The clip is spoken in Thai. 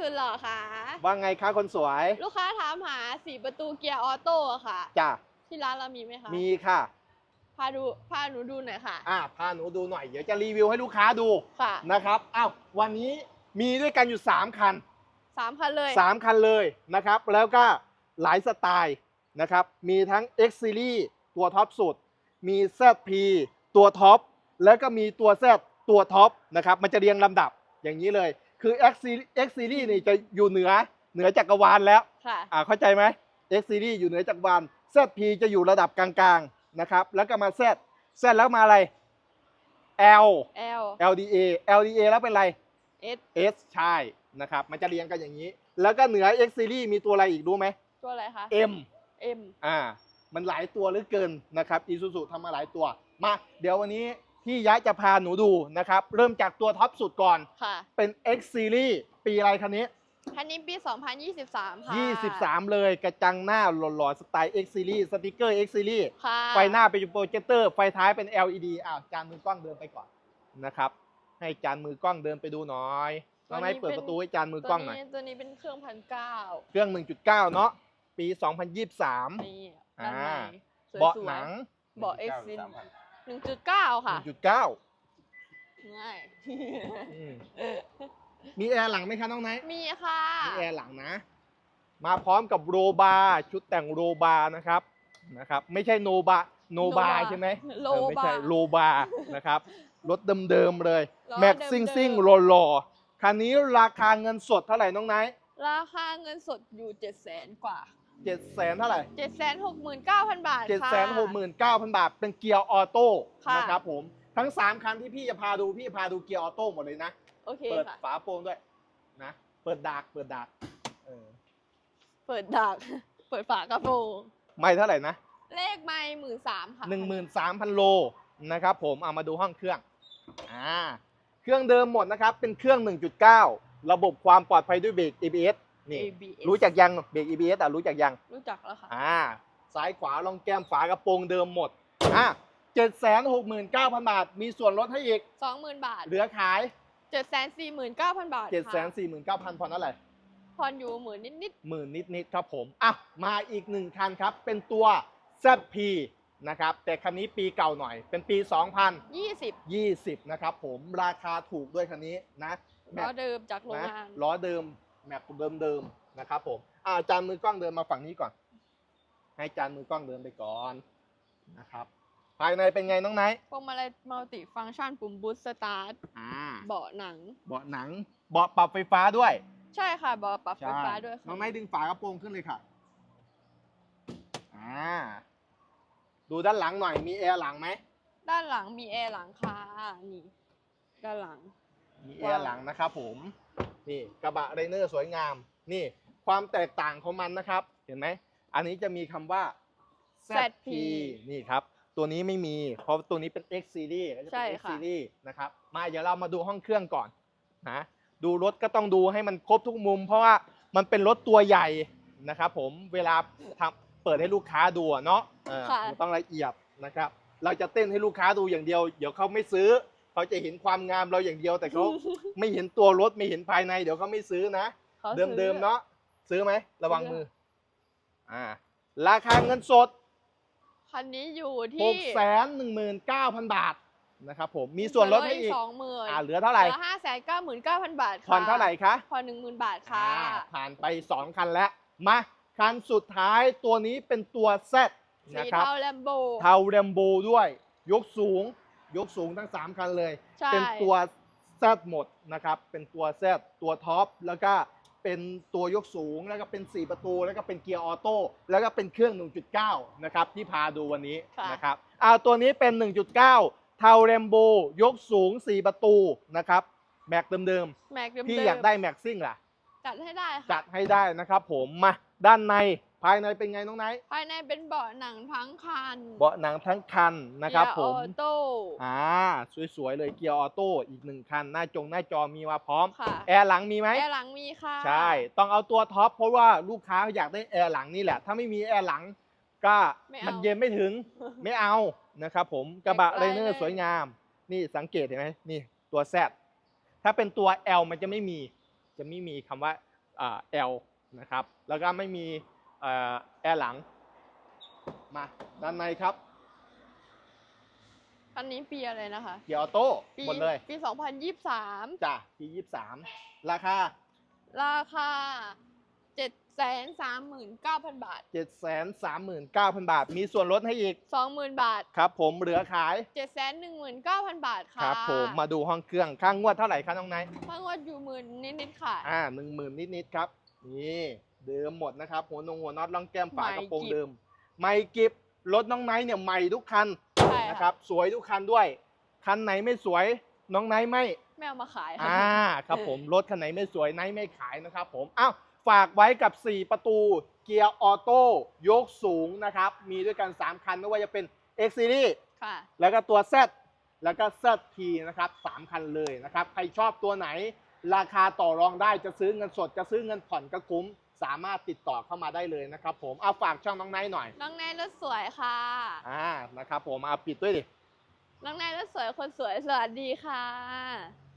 สุดหล่อค่ะ ว่าไงคะคนสวย ลูกค้าถามหาสีประตูเกียร์ออโต้อะค่ะ จ้ะ ที่ร้านเรามีไหมคะ มีค่ะ พาดูพาหนูดูหน่อยค่ะ อะพาหนูดูหน่อย เดี๋ยวจะรีวิวให้ลูกค้าดูค่ะ นะครับ อ้าว วันนี้มีด้วยกันอยู่ 3 คันสามคันเลย 3 คันเลยนะครับ แล้วก็หลายสไตล์นะครับ มีทั้ง X Series ตัวท็อปสุด มี ZP ตัวท็อป แล้วก็มีตัว Z ตัวท็อปนะครับ มันจะเรียงลำดับอย่างนี้เลย คือ X Series X Series นี่จะอยู่เหนือเหนือจักรวาลแล้วค่ะ อ่าเข้าใจไหม X Series อยู่เหนือจักรวาล ZP จะอยู่ระดับกลางๆนะครับ แล้วก็มา Z Z แล้วมาอะไร L L LDA LDA แล้วเป็นอะไร S S ใช่นะครับ มันจะเรียงกันอย่างนี้ แล้วก็เหนือ X Series มีตัวอะไรอีกรู้ไหม ตัวอะไรคะ M M อ่า มันหลายตัวเหลือเกินนะครับ Isuzu ทำมาหลายตัว มา เดี๋ยววันนี้ พี่ยะจะพาหนูดูนะครับ เริ่มจากตัวท็อปสุดก่อน ค่ะ เป็น X Series ปีอะไรคันนี้ คันนี้ปี 2023 ค่ะ 23 เลยกระจังหน้าหล่อๆสไตล์ X Series สติกเกอร์ X Series ค่ะไฟหน้าเป็นโปรเจคเตอร์ ไฟท้ายเป็น LED อ้าวจานมือกล้องเดินไปก่อนนะครับ ให้จานมือกล้องเดินไปดูหน่อยน้องไนท์เปิดประตูให้จานมือกล้องหน่อย ตัวนี้ตัวนี้เป็นเครื่องพันเก้าเครื่อง 1.9 เนาะปี 2023 นี่ด้านในอ่าสวยเบาะๆหนัง เบาะ X หนึ่งจุดเก้าค่ะ1.9ง่ายอืมมีแอร์หลังไหมคะน้องไนท์มีค่ะ มีแอร์หลังนะ มาพร้อมกับโรบาร์ชุดแต่งโรบาร์นะครับนะครับ ไม่ใช่โนบาโนบา Nova ใช่ไหมโลเออไม่ใช่บาร์โลบาร์นะครับรถเดิมๆเลยล้อแม็กเดิมๆซิ่งซิ่งโลโลคันนี้ราคาเงินสดเท่าไหร่น้องไนท์ราคาเงินสดอยู่เจ็ดแสนกว่า เจ็ดแสนเท่าไหร่เจ็ดแสนหกหมื่นเก้าพันบาทเจ็ดค่ะแสนหกหมื่นเก้าพันบาท เป็นเกียร์ออโต้ค่ะนะครับผมทั้งสามคันที่พี่จะพาดูพี่จะพาดูเกียร์ออโต้หมดเลยนะโอเคเปิดค่ะฝาโปร่งด้วยนะเปิดดากเปิดดากเออเปิดดักเปิดฝากระโปรงไม่เท่าไหร่นะเลขไม่หมื่นสามค่ะหนึ่งหมื่นสามพันโลนะครับผมเอามาดูห้องเครื่องอ่าเครื่องเดิมหมดนะครับเป็นเครื่อง 1.9 ระบบความปลอดภัยด้วยเบรก ABS นี่ ABS รู้จักยังเบรก ABS อะรู้จักยัง รู้จักแล้วค่ะ อ่าซ้ายขวาลองแก้มฝากระโปรงเดิมหมด อ่าเจ็ดแสนหกหมื่นเก้าพันบาท มีส่วนลดให้อีก สองหมื่นบาทเหลือขายเจ็ดแสนสี่หมื่นเก้าพันบาทเจ็ดแสนค่ะสี่หมื่นเก้าพันพอนั่นแหละผ่อนอยู่หมื่นนิดหมื่นนิดๆครับผม อะ มาอีกหนึ่งคันครับ เป็นตัว ZP นะครับ แต่คันนี้ปีเก่าหน่อย เป็นปี ๆยี่สิบ2020 นะครับผม ราคาถูกด้วยคันนี้นะแม็ล้อกเดิมจากโรงนะงาน ล้อเดิม แม็กเดิมๆนะครับผมอ่าจานมือกล้องเดินมาฝั่งนี้ก่อน ให้จานมือกล้องเดินไปก่อนนะครับ ภายในเป็นไงน้องไนท์พวงมาลัยมัลติฟังก์ชันปุ่มบูสต์สตาร์ทอ่าเบาะหนัง เบาะหนังเบาะปรับไฟฟ้าด้วย ใช่ค่ะเบาะปรับไฟใช่ฟ้าด้วยค่ะน้องไนท์ดึงฝากระโปรงขึ้นเลยค่ะอ่าดูด้านหลังหน่อยมีแอร์หลังไหมด้านหลังมีแอร์หลังค่ะนี่ด้านหลังมีแอร์หลังนะครับผม นี่กระบะไรเนอร์สวยงาม นี่ความแตกต่างของมันนะครับ เห็นไหม อันนี้จะมีคำว่า ZP นี่ครับ ตัวนี้ไม่มี เพราะตัวนี้เป็น X Series ก็จะใช่เป็น X ค่ะ Series นะครับ มาเดี๋ยวเรามาดูห้องเครื่องก่อนนะดูรถก็ต้องดูให้มันครบทุกมุม เพราะว่ามันเป็นรถตัวใหญ่นะครับผม เวลาทำเปิดให้ลูกค้าดูอะเนาะเออค่ะ มันต้องละเอียดนะครับ เราจะเต้นให้ลูกค้าดูอย่างเดียว เดี๋ยวเขาไม่ซื้อ เขาจะเห็นความงามเราอย่างเดียว แต่เขา ไม่เห็นตัวรถไม่เห็นภายใน เดี๋ยวเขาไม่ซื้อนะ ขาเดิมซื้อเดิมๆเนาะซื้อไหม ระวังซื้อมือ อ่า ราคาเงินสด คันนี้อยู่หที่กแสนหนึ่งหมื่นเก้าพันบาทนะครับผมมีส่วนลดให้อีกสองหมื่นอ่าเหลือเท่าไหร่เหลือห้าแสนเก้าหมื่นเก้าพันบาทค่ะผ่อนเท่าไหร่คะผ่อนหนึ่งหมื่นบาทค่ะ อ่าผ่านไป 2 คันแล้ว มาคันสุดท้ายตัวนี้เป็นตัว Z สีนะครับ เทาแลมโบ เทาแรมโบด้วย ยกสูง ยกสูงทั้ง 3 คันเลย ใช่ เป็นตัว Z หมดนะครับ เป็นตัว Z ตัวท็อป แล้วก็เป็นตัวยกสูง แล้วก็เป็น 4 ประตู แล้วก็เป็นเกียร์ออโต้ แล้วก็เป็นเครื่อง 1.9 นะครับ ที่พาดูวันนี้ค่ะ นะครับอ่าตัวนี้เป็น 1.9 เทาแรมโบยกสูง 4 ประตูนะครับแม็กเดิมแม็กเดิมๆ พี่อยากได้แม็กซิ่งล่ะ จัดให้ได้ค่ะจัดให้ได้นะครับผมมาด้านใน ภายในเป็นไงน้องไนท์ภายในเป็นเบาะหนังทั้งคันเบาะหนังทั้งคันนะครับเกียผมออโต้อ่าสวยๆเลยเกียร์ออโต้อีกหนึ่งคัน หน้าจงหน้าจอมีมาพร้อมค่ะแอร์หลังมีไหมแอร์หลังมีค่ะ ใช่ ต้องเอาตัวท็อปเพราะว่าลูกค้าอยากได้แอร์หลังนี่แหละ ถ้าไม่มีแอร์หลังก็ไม่เอามันเย็นไม่ถึงไม่เอานะครับผมกระบะไม่ไรเป็นไรเนอเลร์ยสวยงาม นี่สังเกตเห็นไหมนี่ตัว Z ถ้าเป็นตัว L มันจะไม่มี จะไม่มีคำว่าอ่า L นะครับ แล้วก็ไม่มีเอ่อ แอร์หลัง มาด้านในครับคันนี้ปีอะไรนะคะ เกียร์ออโต้ปีหมดเลยปี 2023 จ้ะปียี่สามราคา ราคา 739,000 บาท 739,000 บาท มีส่วนลดให้อีก 20,000 บาท ครับผมเหลือขาย 719,000 บาทค่ะครับผมมาดูห้องเครื่องข้างงวดเท่าไหร่ครับน้องไนท์พังวดอยู่หมื่นนิดๆค่ะ อ่าหนึ่งหมื่นนิดๆครับ นี่ เดิมหมดนะครับ หัวนงหัวน็อตล่องแก้มฝาใหม่กระโปรงกิ๊บเดิม ไม่กิบรถน้องไนท์เนี่ยใหม่ทุกคันใช่นะคค่ะรับ สวยทุกคันด้วย คันไหนไม่สวยน้องไนท์ไม่ไม่เอามาขายค่ะอ่าครับผมรถคันไหนไม่สวยไนท์ไม่ขายนะครับ ผมอ้าวฝากไว้กับ 4 ประตูเกียร์ออโต้ยกสูงนะครับ มีด้วยกัน 3 คันไม่ว่าจะเป็น X Series ค่ะแล้วก็ตัว Z แล้วก็ ZT นะครับสามคันเลยนะครับ ใครชอบตัวไหน ราคาต่อรองได้จะซื้อเงินสดจะซื้อเงินผ่อนก็คุ้ม สามารถติดต่อเข้ามาได้เลยนะครับผมเอาฝากช่องน้องไนท์หน่อย น้องแนนรถสวยค่ะ อ่านะครับผมเอาปิดด้วยดิ น้องแนนรถสวยคนสวยสวัสดีค่ะ